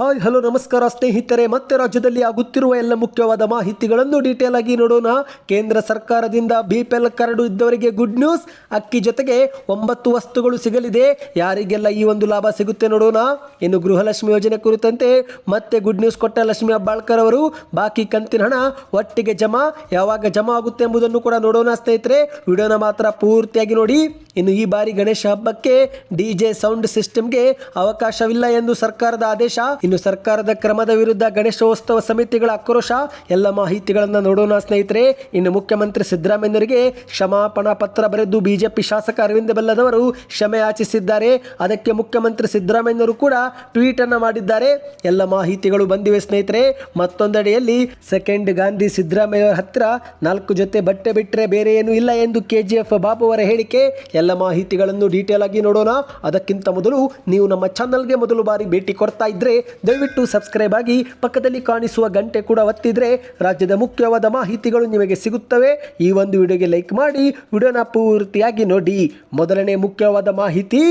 Hi, hello, ನಮಸ್ಕಾರ ಸ್ನೇಹಿತರೆ. ಮತ್ತೆ ರಾಜ್ಯದಲ್ಲಿ ಆಗುತ್ತಿರುವ ಎಲ್ಲ ಮುಖ್ಯವಾದ ಮಾಹಿತಿಗಳನ್ನು ಡೀಟೇಲ್ ಆಗಿ ನೋಡೋಣ. ಕೇಂದ್ರ ಸರ್ಕಾರದಿಂದ ಬಿ ಪಿ ಎಲ್ ಕರಡು ಇದ್ದವರಿಗೆ ಗುಡ್ ನ್ಯೂಸ್ ಅಕ್ಕಿ ಜೊತೆಗೆ ಒಂಬತ್ತು ವಸ್ತುಗಳು ಸಿಗಲಿದೆ. ಯಾರಿಗೆಲ್ಲ ಈ ಒಂದು ಲಾಭ ಸಿಗುತ್ತೆ ನೋಡೋಣ. ಇನ್ನು ಗೃಹಲಕ್ಷ್ಮಿ ಯೋಜನೆ ಕುರಿತಂತೆ ಮತ್ತೆ ಗುಡ್ ನ್ಯೂಸ್ ಕೊಟ್ಟ ಲಕ್ಷ್ಮಿ ಅಬ್ಬಾಳ್ಕರ್ ಅವರು, ಬಾಕಿ ಕಂತಿನ ಹಣ ಒಟ್ಟಿಗೆ ಜಮಾ. ಯಾವಾಗ ಜಮಾ ಆಗುತ್ತೆ ಎಂಬುದನ್ನು ಕೂಡ ನೋಡೋಣ ಸ್ನೇಹಿತರೆ. ವಿಡಿಯೋನ ಮಾತ್ರ ಪೂರ್ತಿಯಾಗಿ ನೋಡಿ. ಇನ್ನು ಈ ಬಾರಿ ಗಣೇಶ ಹಬ್ಬಕ್ಕೆ ಡಿಜೆ ಸೌಂಡ್ ಸಿಸ್ಟಮ್ಗೆ ಅವಕಾಶವಿಲ್ಲ ಎಂದು ಸರ್ಕಾರದ ಆದೇಶ. ಇನ್ನು ಸರ್ಕಾರದ ಕ್ರಮದ ವಿರುದ್ಧ ಗಣೇಶೋತ್ಸವ ಸಮಿತಿಗಳ ಆಕ್ರೋಶ. ಎಲ್ಲ ಮಾಹಿತಿಗಳನ್ನು ನೋಡೋಣ ಸ್ನೇಹಿತರೆ. ಇನ್ನು ಮುಖ್ಯಮಂತ್ರಿ ಸಿದ್ದರಾಮಯ್ಯನವರಿಗೆ ಕ್ಷಮಾಪಣಾ ಪತ್ರ ಬರೆದು ಬಿಜೆಪಿ ಶಾಸಕ ಅರವಿಂದ ಬೆಲ್ಲದವರು ಕ್ಷಮೆ ಯಾಚಿಸಿದ್ದಾರೆ. ಅದಕ್ಕೆ ಮುಖ್ಯಮಂತ್ರಿ ಸಿದ್ದರಾಮಯ್ಯನವರು ಕೂಡ ಟ್ವೀಟ್ ಅನ್ನು ಮಾಡಿದ್ದಾರೆ. ಎಲ್ಲ ಮಾಹಿತಿಗಳು ಬಂದಿವೆ ಸ್ನೇಹಿತರೆ. ಮತ್ತೊಂದೆಡೆಯಲ್ಲಿ ಸೆಕೆಂಡ್ ಗಾಂಧಿ ಸಿದ್ದರಾಮಯ್ಯ ಹತ್ರ ನಾಲ್ಕು ಜೊತೆ ಬಟ್ಟೆ ಬಿಟ್ಟರೆ ಬೇರೆ ಏನೂ ಇಲ್ಲ ಎಂದು ಕೆಜಿಎಫ್ ಬಾಬು ಅವರ ಹೇಳಿಕೆ. ಎಲ್ಲ ಮಾಹಿತಿಗಳನ್ನು ಡೀಟೇಲ್ ಆಗಿ ನೋಡೋಣ. ಅದಕ್ಕಿಂತ ಮೊದಲು ನೀವು ನಮ್ಮ ಚಾನಲ್ಗೆ ಮೊದಲು ಬಾರಿ ಭೇಟಿ ಕೊಡ್ತಾ ಇದ್ರೆ ದಯವಿಟ್ಟು ಸಬ್ಸ್ಕ್ರೈಬ್ ಆಗಿ ಪಕ್ಕದಲ್ಲಿ ಕಾಣಿಸುವ ಗಂಟೆ ಕೂಡ ಒತ್ತಿದ್ರೆ ರಾಜ್ಯದ ಮುಖ್ಯವಾದ ಮಾಹಿತಿಗಳು ನಿಮಗೆ ಸಿಗುತ್ತವೆ. ಈ ಒಂದು ವಿಡಿಯೋಗೆ ಲೈಕ್ ಮಾಡಿ, ವಿಡಿಯೋನ ಪೂರ್ತಿಯಾಗಿ ನೋಡಿ. ಮೊದಲನೇ ಮುಖ್ಯವಾದ ಮಾಹಿತಿ.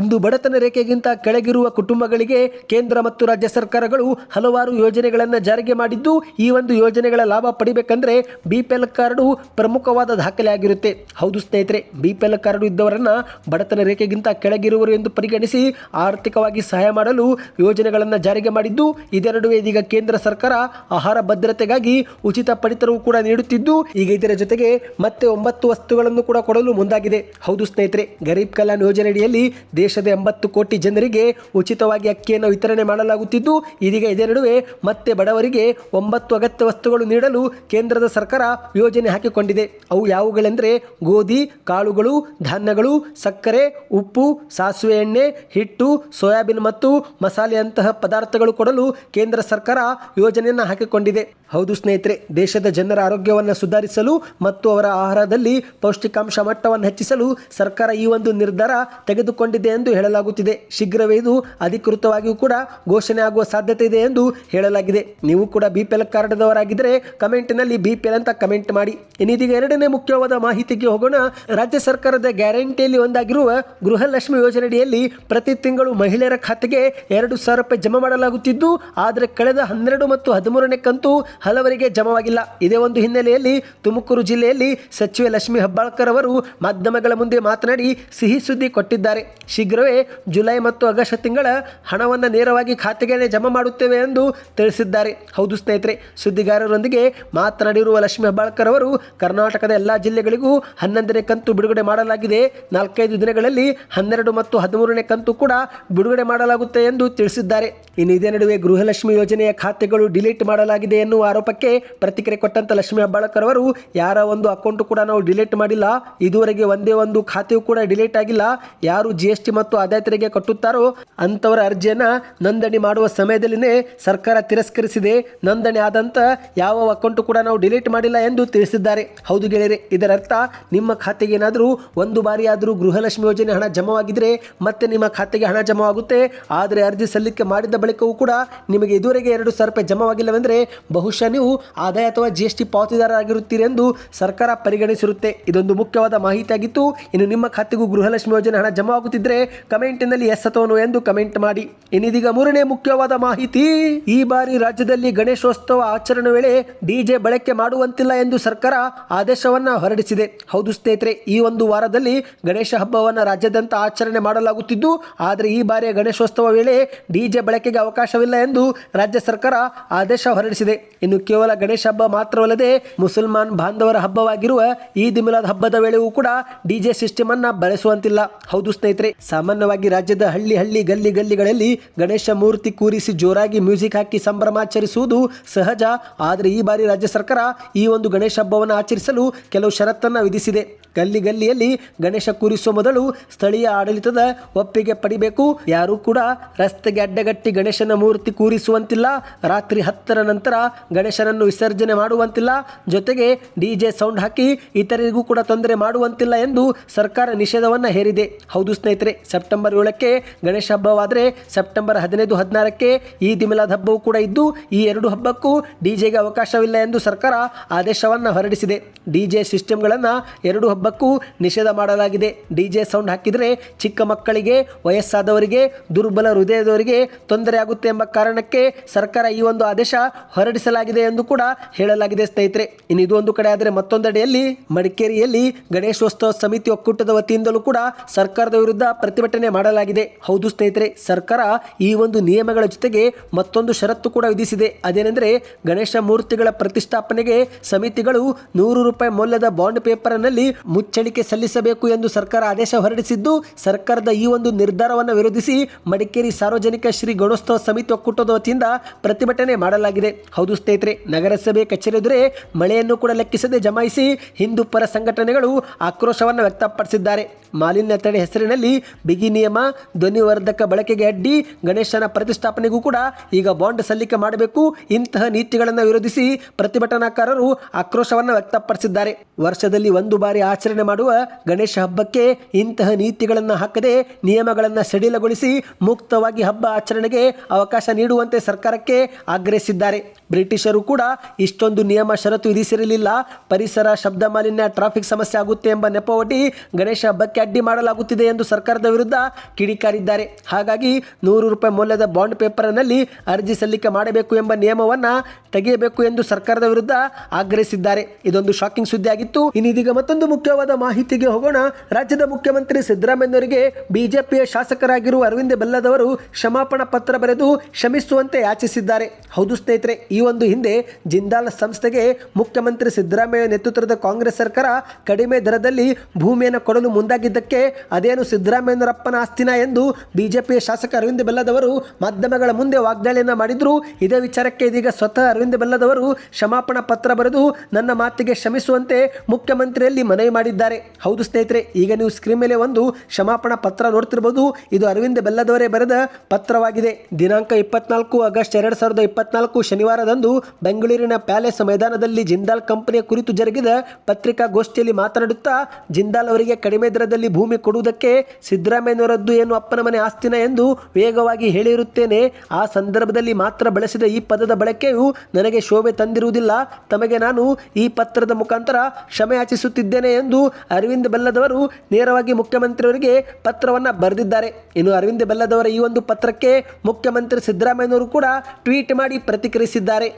ಇಂದು ಬಡತನ ರೇಖೆಗಿಂತ ಕೆಳಗಿರುವ ಕುಟುಂಬಗಳಿಗೆ ಕೇಂದ್ರ ಮತ್ತು ರಾಜ್ಯ ಸರ್ಕಾರಗಳು ಹಲವಾರು ಯೋಜನೆಗಳನ್ನು ಜಾರಿಗೆ ಮಾಡಿದ್ದು, ಈ ಒಂದು ಯೋಜನೆಗಳ ಲಾಭ ಪಡಿಬೇಕಂದ್ರೆ ಬಿ ಪಿ ಕಾರ್ಡು ಪ್ರಮುಖವಾದ ದಾಖಲೆ ಆಗಿರುತ್ತೆ. ಹೌದು ಸ್ನೇಹಿತರೆ ಬಿ ಪಿ ಎಲ್ ಕಾರ್ಡು ಇದ್ದವರನ್ನ ಬಡತನ ರೇಖೆಗಿಂತ ಕೆಳಗಿರುವರು ಎಂದು ಪರಿಗಣಿಸಿ ಆರ್ಥಿಕವಾಗಿ ಸಹಾಯ ಮಾಡಲು ಯೋಜನೆಗಳನ್ನು ಜಾರಿಗೆ ಮಾಡಿದ್ದು, ಇದೆರಡುವೆ ಇದೀಗ ಕೇಂದ್ರ ಸರ್ಕಾರ ಆಹಾರ ಭದ್ರತೆಗಾಗಿ ಉಚಿತ ಪಡಿತರವು ಕೂಡ ನೀಡುತ್ತಿದ್ದು, ಈಗ ಇದರ ಜೊತೆಗೆ ಮತ್ತೆ ಒಂಬತ್ತು ವಸ್ತುಗಳನ್ನು ಕೂಡ ಕೊಡಲು ಮುಂದಾಗಿದೆ. ಹೌದು ಸ್ನೇಹಿತರೆ, ಗರೀಬ್ ಕಲ್ಯಾಣ್ ಯೋಜನೆಯಡಿಯಲ್ಲಿ ದೇಶದ ಎಂಬತ್ತು ಕೋಟಿ ಜನರಿಗೆ ಉಚಿತವಾಗಿ ಅಕ್ಕಿಯನ್ನು ವಿತರಣೆ ಮಾಡಲಾಗುತ್ತಿದ್ದು, ಇದೀಗ ಇದೇ ನಡುವೆ ಮತ್ತೆ ಬಡವರಿಗೆ ಒಂಬತ್ತು ಅಗತ್ಯ ವಸ್ತುಗಳು ನೀಡಲು ಕೇಂದ್ರದ ಸರ್ಕಾರ ಯೋಜನೆ ಹಾಕಿಕೊಂಡಿದೆ. ಅವು ಯಾವುಗಳೆಂದರೆ ಗೋಧಿ, ಕಾಳುಗಳು, ಧಾನ್ಯಗಳು, ಸಕ್ಕರೆ, ಉಪ್ಪು, ಸಾಸಿವೆ ಎಣ್ಣೆ, ಹಿಟ್ಟು, ಸೋಯಾಬೀನ್ ಮತ್ತು ಮಸಾಲೆಯಂತಹ ಪದಾರ್ಥಗಳು ಕೊಡಲು ಕೇಂದ್ರ ಸರ್ಕಾರ ಯೋಜನೆಯನ್ನು ಹಾಕಿಕೊಂಡಿದೆ. ಹೌದು ಸ್ನೇಹಿತರೆ, ದೇಶದ ಜನರ ಆರೋಗ್ಯವನ್ನು ಸುಧಾರಿಸಲು ಮತ್ತು ಅವರ ಆಹಾರದಲ್ಲಿ ಪೌಷ್ಟಿಕಾಂಶ ಮಟ್ಟವನ್ನು ಹೆಚ್ಚಿಸಲು ಸರ್ಕಾರ ಈ ಒಂದು ನಿರ್ಧಾರ ತೆಗೆದುಕೊಂಡಿದೆ ಎಂದು ಹೇಳಲಾಗುತ್ತಿದೆ. ಶೀಘ್ರವೇ ಇದು ಅಧಿಕೃತವಾಗಿಯೂ ಕೂಡ ಘೋಷಣೆ ಆಗುವ ಸಾಧ್ಯತೆ ಇದೆ ಎಂದು ಹೇಳಲಾಗಿದೆ. ನೀವು ಕೂಡ ಬಿ ಪಿ ಎಲ್ ಕಾರ್ಡ್ದವರಾಗಿದ್ದರೆ ಕಮೆಂಟ್ನಲ್ಲಿ ಬಿ ಪಿ ಎಲ್ ಅಂತ ಕಮೆಂಟ್ ಮಾಡಿ. ಇನ್ನಿದೀಗ ಎರಡನೇ ಮುಖ್ಯವಾದ ಮಾಹಿತಿಗೆ ಹೋಗೋಣ. ರಾಜ್ಯ ಸರ್ಕಾರದ ಗ್ಯಾರಂಟಿಯಲ್ಲಿ ಒಂದಾಗಿರುವ ಗೃಹಲಕ್ಷ್ಮಿ ಯೋಜನೆಯಡಿಯಲ್ಲಿ ಪ್ರತಿ ತಿಂಗಳು ಮಹಿಳೆಯರ ಖಾತೆಗೆ ಎರಡು ಸಾವಿರ ರೂಪಾಯಿ ಜಮಾ ಮಾಡಲಾಗುತ್ತಿದ್ದು, ಆದರೆ ಕಳೆದ ಹನ್ನೆರಡು ಮತ್ತು ಹದಿಮೂರನೇ ಕಂತು ಹಲವರಿಗೆ ಜಮವಾಗಿಲ್ಲ. ಇದೇ ಒಂದು ಹಿನ್ನೆಲೆಯಲ್ಲಿ ತುಮಕೂರು ಜಿಲ್ಲೆಯಲ್ಲಿ ಸಚಿವೆ ಲಕ್ಷ್ಮಿ ಹೆಬ್ಬಾಳ್ಕರ್ ಅವರು ಮಾಧ್ಯಮಗಳ ಮುಂದೆ ಮಾತನಾಡಿ ಸಿಹಿ ಸುದ್ದಿ ಕೊಟ್ಟಿದ್ದಾರೆ. ಶೀಘ್ರವೇ ಜುಲೈ ಮತ್ತು ಆಗಸ್ಟ್ ತಿಂಗಳ ಹಣವನ್ನು ನೇರವಾಗಿ ಖಾತೆಗೆ ಜಮಾ ಮಾಡುತ್ತೇವೆ ಎಂದು ತಿಳಿಸಿದ್ದಾರೆ. ಹೌದು ಸ್ನೇಹಿತರೆ, ಸುದ್ದಿಗಾರರೊಂದಿಗೆ ಮಾತನಾಡಿರುವ ಲಕ್ಷ್ಮೀ ಹೆಬ್ಬಾಳ್ಕರ್ ಅವರು, ಕರ್ನಾಟಕದ ಎಲ್ಲ ಜಿಲ್ಲೆಗಳಿಗೂ ಹನ್ನೊಂದನೇ ಕಂತು ಬಿಡುಗಡೆ ಮಾಡಲಾಗಿದೆ. ನಾಲ್ಕೈದು ದಿನಗಳಲ್ಲಿ ಹನ್ನೆರಡು ಮತ್ತು ಹದಿಮೂರನೇ ಕಂತು ಕೂಡ ಬಿಡುಗಡೆ ಮಾಡಲಾಗುತ್ತೆ ಎಂದು ತಿಳಿಸಿದ್ದಾರೆ. ಇನ್ನು ಇದೇ ನಡುವೆ ಗೃಹಲಕ್ಷ್ಮಿ ಯೋಜನೆಯ ಖಾತೆಗಳು ಡಿಲೀಟ್ ಮಾಡಲಾಗಿದೆ ಎನ್ನುವ ಆರೋಪಕ್ಕೆ ಪ್ರತಿಕ್ರಿಯೆ ಕೊಟ್ಟಂತ ಲಕ್ಷ್ಮಿ ಹೆಬ್ಬಾಳ್ಕರ್ ಅವರು, ಯಾರ ಒಂದು ಅಕೌಂಟ್ ಕೂಡ ನಾವು ಡಿಲೀಟ್ ಮಾಡಿಲ್ಲ, ಇದುವರೆಗೆ ಒಂದೇ ಒಂದು ಖಾತೆಯೂ ಕೂಡ ಡಿಲೀಟ್ ಆಗಿಲ್ಲ, ಯಾರು ಜಿ ಎಸ್ ಟಿ ಮತ್ತು ಆದಾಯ ತೆರಿಗೆ ಕಟ್ಟುತ್ತಾರೋ ಅಂಥವರ ಅರ್ಜಿಯನ್ನ ನೋಂದಣಿ ಮಾಡುವ ಸಮಯದಲ್ಲಿನೇ ಸರ್ಕಾರ ತಿರಸ್ಕರಿಸಿದೆ. ನೋಂದಣಿ ಆದಂತ ಯಾವ ಅಕೌಂಟ್ ಕೂಡ ನಾವು ಡಿಲೀಟ್ ಮಾಡಿಲ್ಲ ಎಂದು ತಿಳಿಸಿದ್ದಾರೆ. ಹೌದು ಗೆಳೆಯರೆ, ಇದರರ್ಥ ನಿಮ್ಮ ಖಾತೆಗೆ ಏನಾದರೂ ಒಂದು ಬಾರಿ ಆದರೂ ಗೃಹಲಕ್ಷ್ಮಿ ಯೋಜನೆ ಹಣ ಜಮಾವಾಗಿದ್ರೆ ಮತ್ತೆ ನಿಮ್ಮ ಖಾತೆಗೆ ಹಣ ಜಮವಾಗುತ್ತೆ. ಆದರೆ ಅರ್ಜಿ ಸಲ್ಲಿಕೆ ಮಾಡಿದ ಬಳಿಕವೂ ಕೂಡ ನಿಮಗೆ ಇದುವರೆಗೆ ಎರಡು ಸಾವಿರ ರೂಪಾಯಿ ಜಮಾವಾಗಿಲ್ಲವೆಂದರೆ ಬಹುಶಃ ನೀವು ಆದಾಯ ಅಥವಾ ಜಿ ಎಸ್ ಟಿ ಪಾವತಿದಾರರಾಗಿರುತ್ತೀರಿ ಎಂದು ಸರ್ಕಾರ ಪರಿಗಣಿಸಿರುತ್ತೆ. ಇದೊಂದು ಮುಖ್ಯವಾದ ಮಾಹಿತಿಯಾಗಿತ್ತು. ಇನ್ನು ನಿಮ್ಮ ಖಾತೆಗೂ ಗೃಹಲಕ್ಷ್ಮಿ ಯೋಜನೆ ಹಣ ಜಮಾ ಆಗುತ್ತಿದ್ರೆ ಕಮೆಂಟಿನಲ್ಲಿ ಎಸ್ ಎಂದು ಕಮೆಂಟ್ ಮಾಡಿ. ಇನ್ನಿದೀಗ ಮೂರನೇ ಮುಖ್ಯವಾದ ಮಾಹಿತಿ, ಈ ಬಾರಿ ರಾಜ್ಯದಲ್ಲಿ ಗಣೇಶೋತ್ಸವ ಆಚರಣೆ ವೇಳೆ ಡಿಜೆ ಬಳಕೆ ಮಾಡುವಂತಿಲ್ಲ ಎಂದು ಸರ್ಕಾರ ಆದೇಶವನ್ನ ಹೊರಡಿಸಿದೆ. ಹೌದು ಸ್ನೇಹಿತರೆ, ಈ ಒಂದು ವಾರದಲ್ಲಿ ಗಣೇಶ ಹಬ್ಬವನ್ನು ರಾಜ್ಯದಂತ ಆಚರಣೆ ಮಾಡಲಾಗುತ್ತಿದ್ದು, ಆದರೆ ಈ ಬಾರಿಯ ಗಣೇಶೋತ್ಸವ ವೇಳೆ ಡಿಜೆ ಬಳಕೆಗೆ ಅವಕಾಶವಿಲ್ಲ ಎಂದು ರಾಜ್ಯ ಸರ್ಕಾರ ಆದೇಶ ಹೊರಡಿಸಿದೆ. ಇನ್ನು ಕೇವಲ ಗಣೇಶ ಹಬ್ಬ ಮಾತ್ರವಲ್ಲದೆ ಮುಸಲ್ಮಾನ್ ಬಾಂಧವರ ಹಬ್ಬವಾಗಿರುವ ಈದ್ ಮಿಲಾದ್ ಹಬ್ಬದ ವೇಳೆಯೂ ಕೂಡ ಡಿಜೆ ಸಿಸ್ಟಮ್ ಅನ್ನ ಬಳಸುವಂತಿಲ್ಲ. ಹೌದು ಸ್ನೇಹಿತರೆ ಸಾಮಾನ್ಯವಾಗಿ ರಾಜ್ಯದ ಹಳ್ಳಿ ಹಳ್ಳಿ ಗಲ್ಲಿ ಗಲ್ಲಿಗಳಲ್ಲಿ ಗಣೇಶ ಮೂರ್ತಿ ಕೂರಿಸಿ ಜೋರಾಗಿ ಮ್ಯೂಸಿಕ್ ಹಾಕಿ ಸಂಭ್ರಮಾಚರಿಸುವುದು ಸಹಜ. ಆದರೆ ಈ ಬಾರಿ ರಾಜ್ಯ ಸರ್ಕಾರ ಈ ಒಂದು ಗಣೇಶ ಹಬ್ಬವನ್ನು ಆಚರಿಸಲು ಕೆಲವು ಷರತ್ತನ್ನು ವಿಧಿಸಿದೆ. ಗಲ್ಲಿ ಗಲ್ಲಿಯಲ್ಲಿ ಗಣೇಶ ಕೂರಿಸುವ ಮೊದಲು ಸ್ಥಳೀಯ ಆಡಳಿತದ ಒಪ್ಪಿಗೆ ಪಡಿಬೇಕು. ಯಾರೂ ಕೂಡ ರಸ್ತೆಗೆ ಅಡ್ಡಗಟ್ಟಿ ಗಣೇಶನ ಮೂರ್ತಿ ಕೂರಿಸುವಂತಿಲ್ಲ. ರಾತ್ರಿ ಹತ್ತರ ನಂತರ ಗಣೇಶನನ್ನು ವಿಸರ್ಜನೆ ಮಾಡುವಂತಿಲ್ಲ. ಜೊತೆಗೆ ಡಿಜೆ ಸೌಂಡ್ ಹಾಕಿ ಇತರರಿಗೂ ಕೂಡ ತೊಂದರೆ ಮಾಡುವಂತಿಲ್ಲ ಎಂದು ಸರ್ಕಾರ ನಿಷೇಧವನ್ನು ಹೇರಿದೆ. ಹೌದು ಸ್ನೇಹಿತರೆ, ಸೆಪ್ಟೆಂಬರ್ ಏಳಕ್ಕೆ ಗಣೇಶ ಹಬ್ಬವಾದರೆ ಸೆಪ್ಟೆಂಬರ್ ಹದಿನೈದು, ಹದಿನಾರಕ್ಕೆ ಈ ಮಿಲಾದ್ ಹಬ್ಬವು ಕೂಡ ಇದ್ದು, ಈ ಎರಡು ಹಬ್ಬಕ್ಕೂ ಡಿಜೆಗೆ ಅವಕಾಶವಿಲ್ಲ ಎಂದು ಸರ್ಕಾರ ಆದೇಶವನ್ನು ಹೊರಡಿಸಿದೆ. ಡಿಜೆ ಸಿಸ್ಟಮ್ಗಳನ್ನು ಎರಡು ಹಬ್ಬಕ್ಕೂ ನಿಷೇಧ ಮಾಡಲಾಗಿದೆ. ಡಿಜೆ ಸೌಂಡ್ ಹಾಕಿದರೆ ಚಿಕ್ಕ ಮಕ್ಕಳಿಗೆ, ವಯಸ್ಸಾದವರಿಗೆ, ದುರ್ಬಲ ಹೃದಯದವರಿಗೆ ತೊಂದರೆ ಆಗುತ್ತೆ ಎಂಬ ಕಾರಣಕ್ಕೆ ಸರ್ಕಾರ ಈ ಒಂದು ಆದೇಶ ಹೊರಡಿಸಲಾಗಿದೆ ಎಂದು ಕೂಡ ಹೇಳಲಾಗಿದೆ ಸ್ನೇಹಿತರೆ. ಇನ್ನು ಇದು ಒಂದು ಕಡೆ ಆದರೆ ಮತ್ತೊಂದೆಡೆಯಲ್ಲಿ ಮಡಿಕೇರಿಯಲ್ಲಿ ಗಣೇಶೋತ್ಸವ ಸಮಿತಿ ಒಕ್ಕೂಟದ ವತಿಯಿಂದಲೂ ಕೂಡ ಸರ್ಕಾರದ ವಿರುದ್ಧ ಪ್ರತಿಭಟನೆ ಮಾಡಲಾಗಿದೆ. ಹೌದು ಸ್ನೇಹಿತರೆ, ಸರ್ಕಾರ ಈ ಒಂದು ನಿಯಮಗಳ ಜೊತೆಗೆ ಮತ್ತೊಂದು ಷರತ್ತು ಕೂಡ ವಿಧಿಸಿದೆ. ಅದೇನೆಂದರೆ ಗಣೇಶ ಮೂರ್ತಿಗಳ ಪ್ರತಿಷ್ಠಾಪನೆಗೆ ಸಮಿತಿಗಳು ನೂರು ರೂಪಾಯಿ ಮೌಲ್ಯದ ಬಾಂಡ್ ಪೇಪರ್ನಲ್ಲಿ ಮುಚ್ಚಳಿಕೆ ಸಲ್ಲಿಸಬೇಕು ಎಂದು ಸರ್ಕಾರ ಆದೇಶ ಹೊರಡಿಸಿದ್ದು, ಸರ್ಕಾರದ ಈ ಒಂದು ನಿರ್ಧಾರವನ್ನು ವಿರೋಧಿಸಿ ಮಡಿಕೇರಿ ಸಾರ್ವಜನಿಕ ಶ್ರೀ ಗಣೋತ್ಸವ ಸಮಿತಿ ಒಕ್ಕೂಟದ ವತಿಯಿಂದ ಪ್ರತಿಭಟನೆ ಮಾಡಲಾಗಿದೆ. ಹೌದು ಸ್ನೇಹಿತರೆ, ನಗರಸಭೆ ಕಚೇರಿ ಎದುರೇ ಮಳೆಯನ್ನು ಕೂಡ ಲೆಕ್ಕಿಸದೆ ಜಮಾಯಿಸಿ ಹಿಂದೂ ಪರ ಸಂಘಟನೆಗಳು ಆಕ್ರೋಶವನ್ನು ವ್ಯಕ್ತಪಡಿಸಿದ್ದಾರೆ. ಮಾಲಿನ್ಯ ತಡೆ ಹೆಸರಿನಲ್ಲಿ ಬಿಗಿ ನಿಯಮ, ಧ್ವನಿವರ್ಧಕ ಬಳಕೆಗೆ ಅಡ್ಡಿ, ಗಣೇಶನ ಪ್ರತಿಷ್ಠಾಪನೆಗೂ ಕೂಡ ಈಗ ಬಾಂಡ್ ಸಲ್ಲಿಕೆ ಮಾಡಬೇಕು. ಇಂತಹ ನೀತಿಗಳನ್ನು ವಿರೋಧಿಸಿ ಪ್ರತಿಭಟನಾಕಾರರು ಆಕ್ರೋಶವನ್ನು ವ್ಯಕ್ತಪಡಿಸಿದ್ದಾರೆ. ವರ್ಷದಲ್ಲಿ ಒಂದು ಬಾರಿ ಆಚರಣೆ ಮಾಡುವ ಗಣೇಶ ಹಬ್ಬಕ್ಕೆ ಇಂತಹ ನೀತಿಗಳನ್ನು ಹಾಕದೆ ನಿಯಮಗಳನ್ನು ಸಡಿಲಗೊಳಿಸಿ ಮುಕ್ತವಾಗಿ ಹಬ್ಬ ಆಚರಣೆಗೆ ಅವಕಾಶ ನೀಡುವಂತೆ ಸರ್ಕಾರಕ್ಕೆ ಆಗ್ರಹಿಸಿದ್ದಾರೆ. ಬ್ರಿಟಿಷರು ಕೂಡ ಇಷ್ಟೊಂದು ನಿಯಮ ಷರತ್ತು ವಿಧಿಸಿರಲಿಲ್ಲ. ಪರಿಸರ, ಶಬ್ದ ಮಾಲಿನ್ಯ, ಟ್ರಾಫಿಕ್ ಸಮಸ್ಯೆ ಆಗುತ್ತೆ ಎಂಬ ನೆಪವೊಡ್ಡಿ ಗಣೇಶ ಹಬ್ಬಕ್ಕೆ ಅಡ್ಡಿ ಮಾಡಲಾಗುತ್ತಿದೆ ಎಂದು ಸರ್ಕಾರದ ವಿರುದ್ಧ ಕಿಡಿಕಾರಿದ್ದಾರೆ. ಹಾಗಾಗಿ ನೂರು ರೂಪಾಯಿ ಮೌಲ್ಯದ ಬಾಂಡ್ ಪೇಪರ್ನಲ್ಲಿ ಅರ್ಜಿ ಸಲ್ಲಿಕೆ ಮಾಡಬೇಕು ಎಂಬ ನಿಯಮವನ್ನು ತೆಗೆಯಬೇಕು ಎಂದು ಸರ್ಕಾರದ ವಿರುದ್ಧ ಆಗ್ರಹಿಸಿದ್ದಾರೆ. ಇದೊಂದು ಶಾಕಿಂಗ್ ಸುದ್ದಿ ಆಗಿತ್ತು ಇನ್ನಿದೀಗ ಮತ್ತೊಂದು ಮತ್ತೊಂದು ಮುಖ್ಯವಾದ ಮಾಹಿತಿಗೆ ಹೋಗೋಣ. ರಾಜ್ಯದ ಮುಖ್ಯಮಂತ್ರಿ ಸಿದ್ದರಾಮಯ್ಯನವರಿಗೆ ಬಿಜೆಪಿಯ ಶಾಸಕರಾಗಿರುವ ಅರವಿಂದ ಬೆಲ್ಲದವರು ಕ್ಷಮಾಪಣಾ ಪತ್ರ ಬರೆದು ಕ್ಷಮಿಸುವಂತೆ ಯಾಚಿಸಿದ್ದಾರೆ. ಹೌದು ಸ್ನೇಹಿತರೆ, ಈ ಒಂದು ಹಿಂದೆ ಜಿಂದಾಲ್ ಸಂಸ್ಥೆಗೆ ಮುಖ್ಯಮಂತ್ರಿ ಸಿದ್ದರಾಮಯ್ಯ ನೇತೃತ್ವದ ಕಾಂಗ್ರೆಸ್ ಸರ್ಕಾರ ಕಡಿಮೆ ದರದಲ್ಲಿ ಭೂಮಿಯನ್ನು ಕೊಡಲು ಮುಂದಾಗಿದ್ದಕ್ಕೆ ಅದೇನು ಸಿದ್ದರಾಮಯ್ಯನವರಪ್ಪನ ಆಸ್ತಿನ ಎಂದು ಬಿಜೆಪಿಯ ಶಾಸಕ ಅರವಿಂದ ಬೆಲ್ಲದವರು ಮಾಧ್ಯಮಗಳ ಮುಂದೆ ವಾಗ್ದಾಳಿಯನ್ನು ಮಾಡಿದ್ರು. ಇದೇ ವಿಚಾರಕ್ಕೆ ಇದೀಗ ಸ್ವತಃ ಅರವಿಂದ ಬೆಲ್ಲದವರು ಕ್ಷಮಾಪಣಾ ಪತ್ರ ಬರೆದು ನನ್ನ ಮಾತಿಗೆ ಕ್ಷಮಿಸುವಂತೆ ಮುಖ್ಯಮಂತ್ರಿಯಲ್ಲಿ ಮನವಿ ಮಾಡಿದ್ದಾರೆ. ಹೌದು ಸ್ನೇಹಿತರೆ, ಈಗ ನೀವು ಸ್ಕ್ರೀನ್ ಮೇಲೆ ಒಂದು ಕ್ಷಮಾಪಣಾ ಪತ್ರ ನೋಡ್ತಿರ್ಬೋದು. ಇದು ಅರವಿಂದ ಬೆಲ್ಲದವರೇ ಬರೆದ ಪತ್ರವಾಗಿದೆ. ದಿನಾಂಕ ಇಪ್ಪತ್ನಾಲ್ಕು ಆಗಸ್ಟ್ ಎರಡು ಸಾವಿರದ ಇಪ್ಪತ್ನಾಲ್ಕು ಶನಿವಾರದಂದು ಬೆಂಗಳೂರಿನ ಪ್ಯಾಲೇಸ್ ಮೈದಾನದಲ್ಲಿ ಜಿಂದಾಲ್ ಕಂಪನಿಯ ಕುರಿತು ಜರುಗಿದ ಪತ್ರಿಕಾಗೋಷ್ಠಿಯಲ್ಲಿ ಮಾತನಾಡುತ್ತಾ, ಜಿಂದಾಲ್ ಅವರಿಗೆ ಕಡಿಮೆ ದರದಲ್ಲಿ ಭೂಮಿ ಕೊಡುವುದಕ್ಕೆ ಸಿದ್ದರಾಮಯ್ಯನವರದ್ದು ಏನು ಅಪ್ಪನ ಮನೆ ಆಸ್ತಿನ ಎಂದು ವೇಗವಾಗಿ ಹೇಳಿರುತ್ತೇನೆ. ಆ ಸಂದರ್ಭದಲ್ಲಿ ಮಾತ್ರ ಬಳಸಿದ ಈ ಪದದ ಬಳಕೆಯು ನನಗೆ ಶೋಭೆ ತಂದಿರುವುದಿಲ್ಲ. ತಮಗೆ ನಾನು ಈ ಪತ್ರದ ಮುಖಾಂತರ ಕ್ಷಮೆ ಯಾಚಿಸುತ್ತಿದ್ದೇನೆ ಎಂದು ಅರವಿಂದ್ ಬೆಲ್ಲದವರು ನೇರವಾಗಿ ಮುಖ್ಯಮಂತ್ರಿಯವರಿಗೆ ಪತ್ರವನ್ನು ಬರೆದಿದ್ದಾರೆ. ಇನ್ನು ಅರವಿಂದ್ ಬೆಲ್ಲದವರ ಈ ಒಂದು ಪತ್ರಕ್ಕೆ ಮುಖ್ಯಮಂತ್ರಿ ಸಿದ್ದರಾಮಯ್ಯನವರು ಕೂಡ ಟ್ವೀಟ್ ಮಾಡಿ ಪ್ರತಿಕ್ರಿಯಿಸಿದ್ದಾರೆ.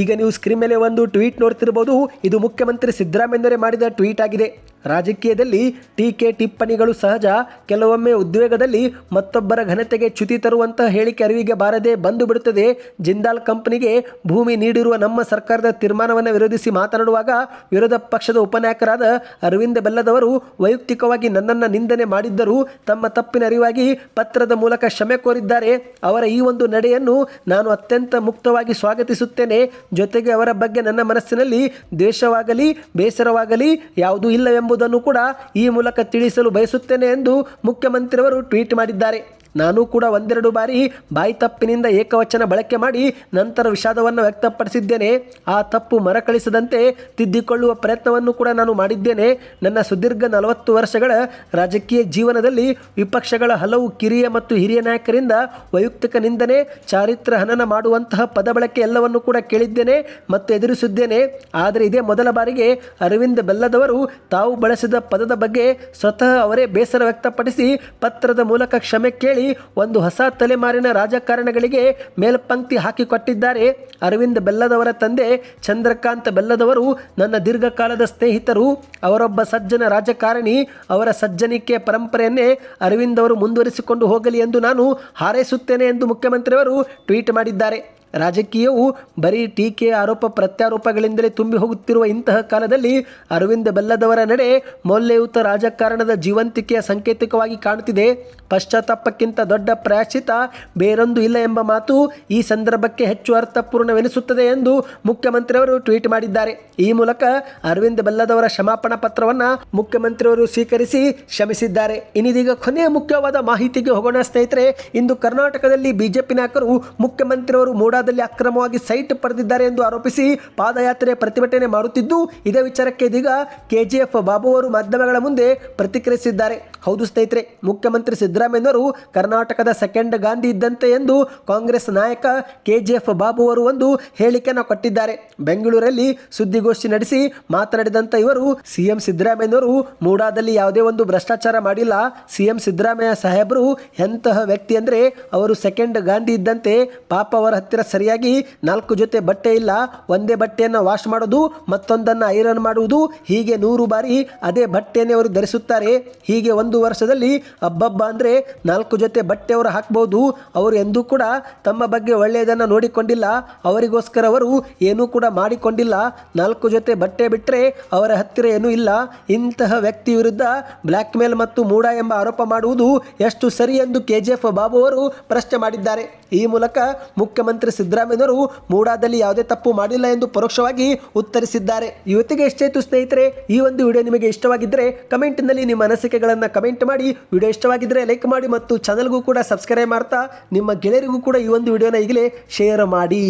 ಈಗ ನೀವು ಸ್ಕ್ರೀನ್ ಮೇಲೆ ಒಂದು ಟ್ವೀಟ್ ನೋಡ್ತಿರ್ಬೋದು. ಇದು ಮುಖ್ಯಮಂತ್ರಿ ಸಿದ್ದರಾಮಯ್ಯನವರೇ ಮಾಡಿದ ಟ್ವೀಟ್ ಆಗಿದೆ. ರಾಜಕೀಯದಲ್ಲಿ ಟೀಕೆ ಟಿಪ್ಪಣಿಗಳು ಸಹಜ. ಕೆಲವೊಮ್ಮೆ ಉದ್ವೇಗದಲ್ಲಿ ಮತ್ತೊಬ್ಬರ ಘನತೆಗೆ ಚ್ಯುತಿ ತರುವಂತಹ ಹೇಳಿಕೆ ಅರಿವಿಗೆ ಬಾರದೆ ಬಂದು ಬಿಡುತ್ತದೆ. ಜಿಂದಾಲ್ ಕಂಪನಿಗೆ ಭೂಮಿ ನೀಡಿರುವ ನಮ್ಮ ಸರ್ಕಾರದ ತೀರ್ಮಾನವನ್ನು ವಿರೋಧಿಸಿ ಮಾತನಾಡುವಾಗ ವಿರೋಧ ಪಕ್ಷದ ಉಪನಾಯಕರಾದ ಅರವಿಂದ ಬೆಲ್ಲದವರು ವೈಯಕ್ತಿಕವಾಗಿ ನನ್ನನ್ನು ನಿಂದನೆ ಮಾಡಿದ್ದರೂ ತಮ್ಮ ತಪ್ಪಿನ ಅರಿವಾಗಿ ಪತ್ರದ ಮೂಲಕ ಕ್ಷಮೆ ಕೋರಿದ್ದಾರೆ. ಅವರ ಈ ಒಂದು ನಡೆಯನ್ನು ನಾನು ಅತ್ಯಂತ ಮುಕ್ತವಾಗಿ ಸ್ವಾಗತಿಸುತ್ತೇನೆ. ಜೊತೆಗೆ ಅವರ ಬಗ್ಗೆ ನನ್ನ ಮನಸ್ಸಿನಲ್ಲಿ ದ್ವೇಷವಾಗಲಿ, ಬೇಸರವಾಗಲಿ ಯಾವುದೂ ಇಲ್ಲವೆಂಬುದನ್ನು ಕೂಡ ಈ ಮೂಲಕ ತಿಳಿಸಲು ಬಯಸುತ್ತೇನೆ ಎಂದು ಮುಖ್ಯಮಂತ್ರಿಯವರು ಟ್ವೀಟ್ ಮಾಡಿದ್ದಾರೆ. ನಾನು ಕೂಡ ಒಂದೆರಡು ಬಾರಿ ಬಾಯಿ ತಪ್ಪಿನಿಂದ ಏಕವಚನ ಬಳಕೆ ಮಾಡಿ ನಂತರ ವಿಷಾದವನ್ನು ವ್ಯಕ್ತಪಡಿಸಿದ್ದೇನೆ. ಆ ತಪ್ಪು ಮರಕಳಿಸದಂತೆ ತಿದ್ದಿಕೊಳ್ಳುವ ಪ್ರಯತ್ನವನ್ನು ಕೂಡ ನಾನು ಮಾಡಿದ್ದೇನೆ. ನನ್ನ ಸುದೀರ್ಘ ನಲವತ್ತು ವರ್ಷಗಳ ರಾಜಕೀಯ ಜೀವನದಲ್ಲಿ ವಿಪಕ್ಷಗಳ ಹಲವು ಕಿರಿಯ ಮತ್ತು ಹಿರಿಯ ನಾಯಕರಿಂದ ವೈಯಕ್ತಿಕ ನಿಂದನೆ, ಚಾರಿತ್ರ ಹನನ ಮಾಡುವಂತಹ ಪದ ಬಳಕೆ ಎಲ್ಲವನ್ನು ಕೂಡ ಕೇಳಿದ್ದೇನೆ ಮತ್ತು ಎದುರಿಸಿದ್ದೇನೆ. ಆದರೆ ಇದೇ ಮೊದಲ ಬಾರಿಗೆ ಅರವಿಂದ್ ಬೆಲ್ಲದವರು ತಾವು ಬಳಸಿದ ಪದದ ಬಗ್ಗೆ ಸ್ವತಃ ಅವರೇ ಬೇಸರ ವ್ಯಕ್ತಪಡಿಸಿ ಪತ್ರದ ಮೂಲಕ ಕ್ಷಮೆ ಕೇಳಿ ಒಂದು ಹೊಸ ತಲೆಮಾರಿನ ರಾಜಕಾರಣಗಳಿಗೆ ಮೇಲ್ಪಂಕ್ತಿ ಹಾಕಿಕೊಟ್ಟಿದ್ದಾರೆ. ಅರವಿಂದ್ ಬೆಲ್ಲದವರ ತಂದೆ, ಚಂದ್ರಕಾಂತ್ ಬೆಲ್ಲದವರು, ನನ್ನ ದೀರ್ಘಕಾಲದ ಸ್ನೇಹಿತರು, ಅವರೊಬ್ಬ ಸಜ್ಜನ ರಾಜಕಾರಣಿ, ಅವರ ಸಜ್ಜನಿಕೆ ಪರಂಪರೆಯನ್ನೇ ಅರವಿಂದ್ ಅವರು ಮುಂದುವರಿಸಿಕೊಂಡು ಹೋಗಲಿ ಎಂದು ನಾನು ಹಾರೈಸುತ್ತೇನೆ ಎಂದು ಮುಖ್ಯಮಂತ್ರಿಯವರು ಟ್ವೀಟ್ ಮಾಡಿದ್ದಾರೆ. ರಾಜಕೀಯವು ಬರೀ ಟೀಕೆ ಆರೋಪ ಪ್ರತ್ಯಾರೋಪಗಳಿಂದಲೇ ತುಂಬಿ ಹೋಗುತ್ತಿರುವ ಇಂತಹ ಕಾಲದಲ್ಲಿ ಅರವಿಂದ ಬೆಲ್ಲದವರ ನಡೆ ಮೌಲ್ಯಯುತ ರಾಜಕಾರಣದ ಜೀವಂತಿಕೆಯ ಸಂಕೇತಕವಾಗಿ ಕಾಣುತ್ತಿದೆ. ಪಶ್ಚಾತ್ತಾಪಕ್ಕಿಂತ ದೊಡ್ಡ ಪ್ರಾಯಶ್ಚಿತ ಬೇರೊಂದು ಇಲ್ಲ ಎಂಬ ಮಾತು ಈ ಸಂದರ್ಭಕ್ಕೆ ಹೆಚ್ಚು ಅರ್ಥಪೂರ್ಣವೆನಿಸುತ್ತದೆ ಎಂದು ಮುಖ್ಯಮಂತ್ರಿಯವರು ಟ್ವೀಟ್ ಮಾಡಿದ್ದಾರೆ. ಈ ಮೂಲಕ ಅರವಿಂದ ಬೆಲ್ಲದವರ ಕ್ಷಮಾಪಣಾ ಪತ್ರವನ್ನು ಮುಖ್ಯಮಂತ್ರಿಯವರು ಸ್ವೀಕರಿಸಿ ಶ್ರಮಿಸಿದ್ದಾರೆ ಇನ್ನಿದೀಗ ಕೊನೆಯ ಮುಖ್ಯವಾದ ಮಾಹಿತಿಗೆ ಹೋಗೋಣ ಸ್ನೇಹಿತರೆ, ಇಂದು ಕರ್ನಾಟಕದಲ್ಲಿ ಬಿಜೆಪಿ ನಾಯಕರು ಮುಖ್ಯಮಂತ್ರಿಯವರು ಮೂಡಾ ಮೂಡಾದಲ್ಲಿ ಅಕ್ರಮವಾಗಿ ಸೈಟ್ ಪಡೆದಿದ್ದಾರೆ ಎಂದು ಆರೋಪಿಸಿ ಪಾದಯಾತ್ರೆ ಪ್ರತಿಭಟನೆ ಮಾಡುತ್ತಿದ್ದು, ಇದೇ ವಿಚಾರಕ್ಕೆ ಇದೀಗ ಕೆಜಿಎಫ್ ಬಾಬು ಅವರು ಮಾಧ್ಯಮಗಳ ಮುಂದೆ ಪ್ರತಿಕ್ರಿಯಿಸಿದ್ದಾರೆ. ಹೌದು ಸ್ನೇಹಿತರೆ, ಮುಖ್ಯಮಂತ್ರಿ ಸಿದ್ದರಾಮಯ್ಯನವರು ಕರ್ನಾಟಕದ ಸೆಕೆಂಡ್ ಗಾಂಧಿ ಇದ್ದಂತೆ ಎಂದು ಕಾಂಗ್ರೆಸ್ ನಾಯಕ ಕೆಜಿಎಫ್ ಬಾಬು ಅವರು ಒಂದು ಹೇಳಿಕೆಯನ್ನು ಕೊಟ್ಟಿದ್ದಾರೆ. ಬೆಂಗಳೂರಲ್ಲಿ ಸುದ್ದಿಗೋಷ್ಠಿ ನಡೆಸಿ ಮಾತನಾಡಿದಂತ ಇವರು, ಸಿಎಂ ಸಿದ್ದರಾಮಯ್ಯನವರು ಮೂಡಾದಲ್ಲಿ ಯಾವುದೇ ಒಂದು ಭ್ರಷ್ಟಾಚಾರ ಮಾಡಿಲ್ಲ. ಸಿಎಂ ಸಿದ್ದರಾಮಯ್ಯ ಸಾಹೇಬರು ಎಂತಹ ವ್ಯಕ್ತಿ ಅಂದರೆ ಅವರು ಸೆಕೆಂಡ್ ಗಾಂಧಿ ಇದ್ದಂತೆ ಪಾಪ ಅವರ ಹತ್ತಿರ ಸರಿಯಾಗಿ ನಾಲ್ಕು ಜೊತೆ ಬಟ್ಟೆ ಇಲ್ಲ, ಒಂದೇ ಬಟ್ಟೆಯನ್ನು ವಾಶ್ ಮಾಡೋದು, ಮತ್ತೊಂದನ್ನು ಐರನ್ ಮಾಡುವುದು, ಹೀಗೆ ನೂರು ಬಾರಿ ಅದೇ ಬಟ್ಟೆಯನ್ನೇ ಅವರು ಧರಿಸುತ್ತಾರೆ. ಹೀಗೆ ಒಂದು ವರ್ಷದಲ್ಲಿ ಹಬ್ಬಬ್ಬ ಅಂದರೆ ನಾಲ್ಕು ಜೊತೆ ಬಟ್ಟೆ ಅವರು ಹಾಕ್ಬೋದು. ಅವರು ಎಂದೂ ಕೂಡ ತಮ್ಮ ಬಗ್ಗೆ ಒಳ್ಳೆಯದನ್ನು ನೋಡಿಕೊಂಡಿಲ್ಲ. ಅವರಿಗೋಸ್ಕರ ಅವರು ಏನೂ ಕೂಡ ಮಾಡಿಕೊಂಡಿಲ್ಲ. ನಾಲ್ಕು ಜೊತೆ ಬಟ್ಟೆ ಬಿಟ್ಟರೆ ಅವರ ಹತ್ತಿರ ಏನೂ ಇಲ್ಲ. ಇಂತಹ ವ್ಯಕ್ತಿ ವಿರುದ್ಧ ಬ್ಲ್ಯಾಕ್ ಮೇಲ್ ಮತ್ತು ಮೂಡ ಎಂಬ ಆರೋಪ ಮಾಡುವುದು ಎಷ್ಟು ಸರಿ ಎಂದು ಕೆಜಿಎಫ್ ಬಾಬು ಅವರು ಪ್ರಶ್ನೆ ಮಾಡಿದ್ದಾರೆ. ಈ ಮೂಲಕ ಮುಖ್ಯಮಂತ್ರಿ ಸಿದ್ದರಾಮಯ್ಯನವರು ಮೂಡಾದಲ್ಲಿ ಯಾವುದೇ ತಪ್ಪು ಮಾಡಿಲ್ಲ ಎಂದು ಪರೋಕ್ಷವಾಗಿ ಉತ್ತರಿಸಿದ್ದಾರೆ. ಇವತ್ತಿಗೆ ಎಷ್ಟೇತು ಸ್ನೇಹಿತರೆ, ಈ ಒಂದು ವಿಡಿಯೋ ನಿಮಗೆ ಇಷ್ಟವಾಗಿದ್ದರೆ ಕಮೆಂಟ್ನಲ್ಲಿ ನಿಮ್ಮ ಅನಿಸಿಕೆಗಳನ್ನು ಕಮೆಂಟ್ ಮಾಡಿ. ವಿಡಿಯೋ ಇಷ್ಟವಾಗಿದ್ದರೆ ಲೈಕ್ ಮಾಡಿ ಮತ್ತು ಚಾನಲ್ಗೂ ಕೂಡ ಸಬ್ಸ್ಕ್ರೈಬ್ ಮಾಡ್ತಾ, ನಿಮ್ಮ ಗೆಳೆಯರಿಗೂ ಕೂಡ ಈ ಒಂದು ವಿಡಿಯೋನ ಈಗಲೇ ಶೇರ್ ಮಾಡಿ.